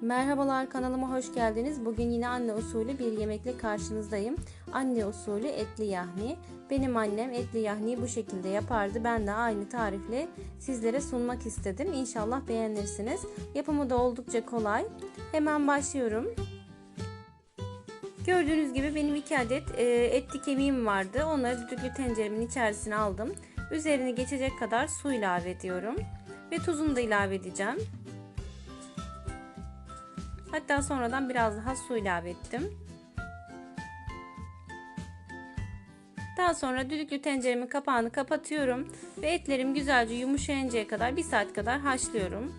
Merhabalar kanalıma hoş geldiniz. Bugün yine anne usulü bir yemekle karşınızdayım. Anne usulü etli yahni. Benim annem etli yahniyi bu şekilde yapardı. Ben de aynı tarifle sizlere sunmak istedim. İnşallah beğenirsiniz. Yapımı da oldukça kolay. Hemen başlıyorum. Gördüğünüz gibi benim iki adet e, etli kemiğim vardı. Onları düdüklü tenceremin içerisine aldım. Üzerini geçecek kadar su ilave ediyorum. Ve tuzunu da ilave edeceğim. Hatta sonradan biraz daha su ilave ettim. Daha sonra düdüklü tenceremin kapağını kapatıyorum ve etlerim güzelce yumuşayıncaya kadar bir saat kadar haşlıyorum.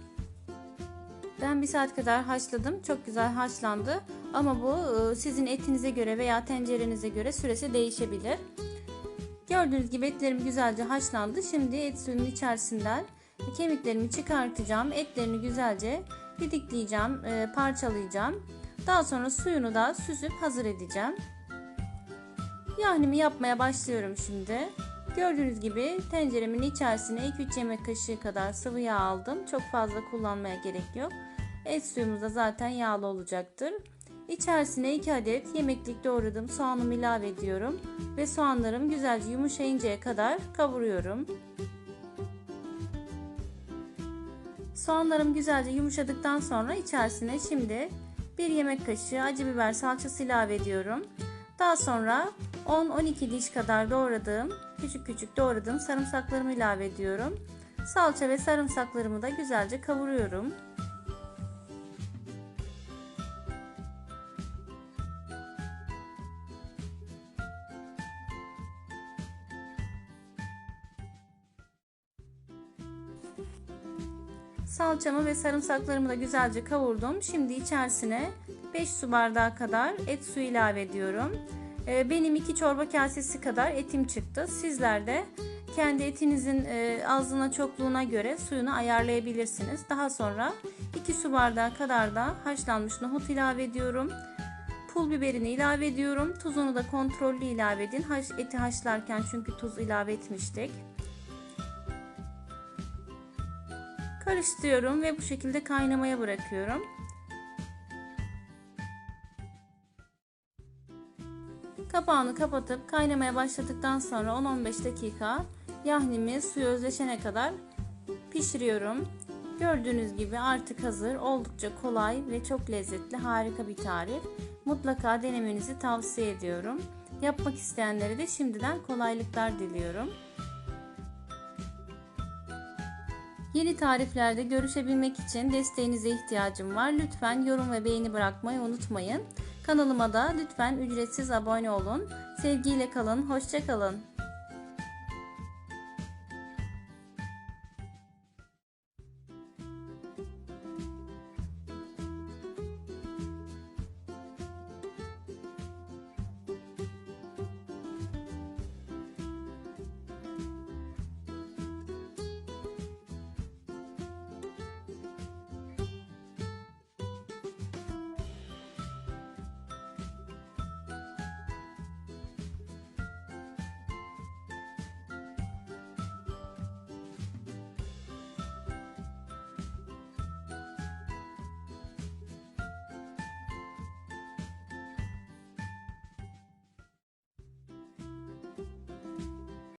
Ben bir saat kadar haşladım. Çok güzel haşlandı. Ama bu sizin etinize göre veya tencerenize göre süresi değişebilir. Gördüğünüz gibi etlerim güzelce haşlandı. Şimdi et suyunun içerisinden kemiklerimi çıkartacağım. Etlerini güzelce didikleyeceğim, e, parçalayacağım. Daha sonra suyunu da süzüp hazır edeceğim. Yahnimi yapmaya başlıyorum şimdi. Gördüğünüz gibi tenceremin içerisine 2-3 yemek kaşığı kadar sıvı yağ aldım. Çok fazla kullanmaya gerek yok. Et suyumuz da zaten yağlı olacaktır. İçerisine 2 adet yemeklik doğradığım soğanımı ilave ediyorum. Ve soğanlarım güzelce yumuşayıncaya kadar kavuruyorum. Soğanlarım güzelce yumuşadıktan sonra içerisine şimdi bir yemek kaşığı acı biber salçası ilave ediyorum. Daha sonra 10-12 diş kadar doğradığım, küçük küçük doğradığım sarımsaklarımı ilave ediyorum. Salça ve sarımsaklarımı da güzelce kavuruyorum. Salçamı ve sarımsaklarımı da güzelce kavurdum. Şimdi içerisine 5 su bardağı kadar et suyu ilave ediyorum. Ee, benim 2 çorba kasesi kadar etim çıktı. Sizler de kendi etinizin e, azlığına çokluğuna göre suyunu ayarlayabilirsiniz. Daha sonra 2 su bardağı kadar da haşlanmış nohut ilave ediyorum. Pul biberini ilave ediyorum. Tuzunu da kontrollü ilave edin. Eti haşlarken çünkü tuz ilave etmiştik. Karıştırıyorum ve bu şekilde kaynamaya bırakıyorum. Kapağını kapatıp kaynamaya başladıktan sonra 10-15 dakika yahnimi suyu özleşene kadar pişiriyorum. Gördüğünüz gibi artık hazır. Oldukça kolay ve çok lezzetli harika bir tarif. Mutlaka denemenizi tavsiye ediyorum. Yapmak isteyenlere de şimdiden kolaylıklar diliyorum. Yeni tariflerde görüşebilmek için desteğinize ihtiyacım var. Lütfen yorum ve beğeni bırakmayı unutmayın. Kanalıma da lütfen ücretsiz abone olun. Sevgiyle kalın, hoşçakalın.